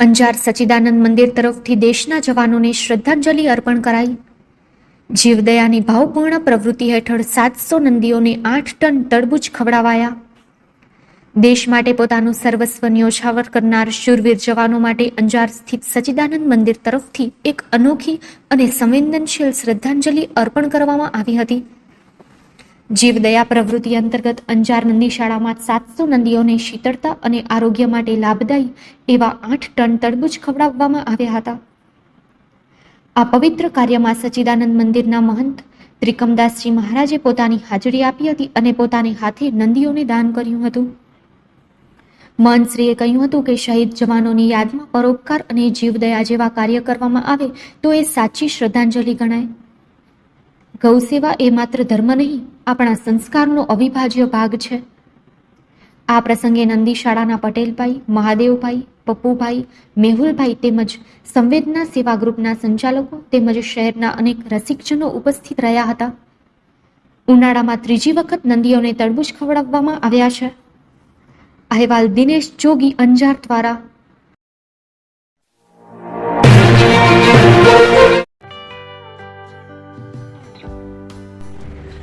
અંજાર સચિદાનંદ મંદિર તરફથી દેશના જવાનોને શ્રદ્ધાંજલિ અર્પણ કરાઈ. જીવદયાની ભાવપૂર્ણ પ્રવૃત્તિ હેઠળ સાતસો નંદીઓને આઠ ટન તડબૂચ ખવડાવાયા. દેશ માટે પોતાનું સર્વસ્વ ન્યોછાવર કરનાર શૂરવીર જવાનો માટે અંજાર સ્થિત સચિદાનંદ મંદિર તરફથી એક અનોખી અને સંવેદનશીલ શ્રદ્ધાંજલિ અર્પણ કરવામાં આવી હતી. જીવદયા પ્રવૃત્તિ અંતર્ગત અંજાર નંદી સાતસો નંદીઓને શીતળતા અને આરોગ્ય માટે લાભદાયી એવા આઠ ટન તરબૂચ ખવડાવવામાં આવ્યા હતા. આ પવિત્ર કાર્યમાં સચ્ચિદાનંદ મંદિરના મહંત ત્રિકમદાસજી મહારાજે પોતાની હાજરી આપી હતી અને પોતાને હાથે નંદીઓને દાન કર્યું હતું. મહંતશ્રીએ કહ્યું હતું કે શહીદ જવાનોની યાદમાં પરોપકાર અને જીવદયા જેવા કાર્ય કરવામાં આવે તો એ સાચી શ્રદ્ધાંજલિ ગણાય. ગૌસેવા એ માત્ર ધર્મ નહીં, આપણા સંસ્કારનો અવિભાજ્ય ભાગ છે. આ પ્રસંગે નંદી શાળાના પટેલભાઈ, મહાદેવભાઈ, પપ્પુભાઈ, મેહુલભાઈ તેમજ સંવેદના સેવા ગ્રુપના સંચાલકો તેમજ શહેરના અનેક રસિકજનો ઉપસ્થિત રહ્યા હતા. ઉનાળામાં ત્રીજી વખત નંદીઓને તરબૂચ ખવડાવવામાં આવ્યા છે. અહેવાલ દિનેશ જોગી અંજાર દ્વારા